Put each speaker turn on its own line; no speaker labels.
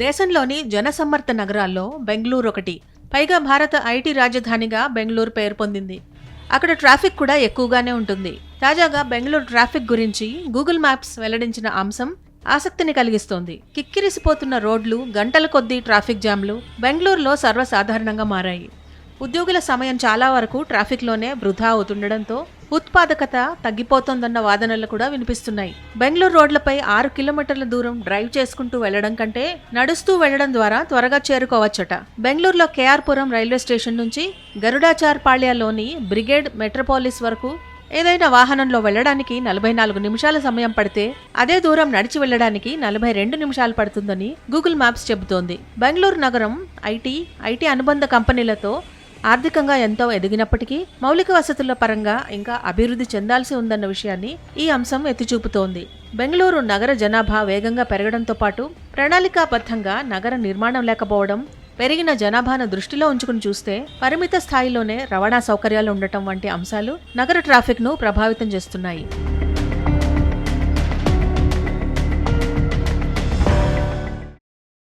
దేశంలోని జనసమ్మర్ద నగరాల్లో బెంగళూరు ఒకటి. పైగా భారత ఐటీ రాజధానిగా బెంగళూరు పేరు పొందింది. అక్కడ ట్రాఫిక్ కూడా ఎక్కువగానే ఉంటుంది. తాజాగా బెంగళూరు ట్రాఫిక్ గురించి గూగుల్ మ్యాప్స్ వెల్లడించిన అంశం ఆసక్తిని కలిగిస్తోంది. కిక్కిరిసిపోతున్న రోడ్లు గంటల కొద్దీ ట్రాఫిక్ జామ్లు బెంగళూరులో సర్వసాధారణంగా మారాయి. ఉద్యోగుల సమయం చాలా వరకు ట్రాఫిక్లోనే వృధా అవుతుండడంతో ఉత్పాదకత తగ్గిపోతోందన్న వాదనలు కూడా వినిపిస్తున్నాయి. బెంగళూరు రోడ్లపై ఆరు కిలోమీటర్ల దూరం డ్రైవ్ చేసుకుంటూ వెళ్ళడం కంటే నడుస్తూ వెళ్ళడం ద్వారా త్వరగా చేరుకోవచ్చట. బెంగళూరులో కేఆర్పురం రైల్వే స్టేషన్ నుంచి గరుడాచార్పాళ్యలోని బ్రిగేడ్ మెట్రోపాలిస్ వరకు ఏదైనా వాహనంలో వెళ్ళడానికి నలభై నాలుగు నిమిషాల సమయం పడితే అదే దూరం నడిచి వెళ్ళడానికి నలభై రెండు నిమిషాలు పడుతుందని గూగుల్ మ్యాప్స్ చెబుతోంది. బెంగళూరు నగరం ఐటీ ఐటీ అనుబంధ కంపెనీలతో ఆర్థికంగా ఎంతో ఎదిగినప్పటికీ మౌలిక వసతుల పరంగా ఇంకా అభివృద్ధి చెందాల్సి ఉందన్న విషయాన్ని ఈ అంశం ఎత్తిచూపుతోంది. బెంగళూరు నగర జనాభా వేగంగా పెరగడంతో పాటు ప్రణాళికాబద్ధంగా నగర నిర్మాణం లేకపోవడం పెరిగిన జనాభాను దృష్టిలో ఉంచుకుని చూస్తే పరిమిత స్థాయిలోనే రవాణా సౌకర్యాలు ఉండటం వంటి అంశాలు నగర ట్రాఫిక్ను ప్రభావితం చేస్తున్నాయి.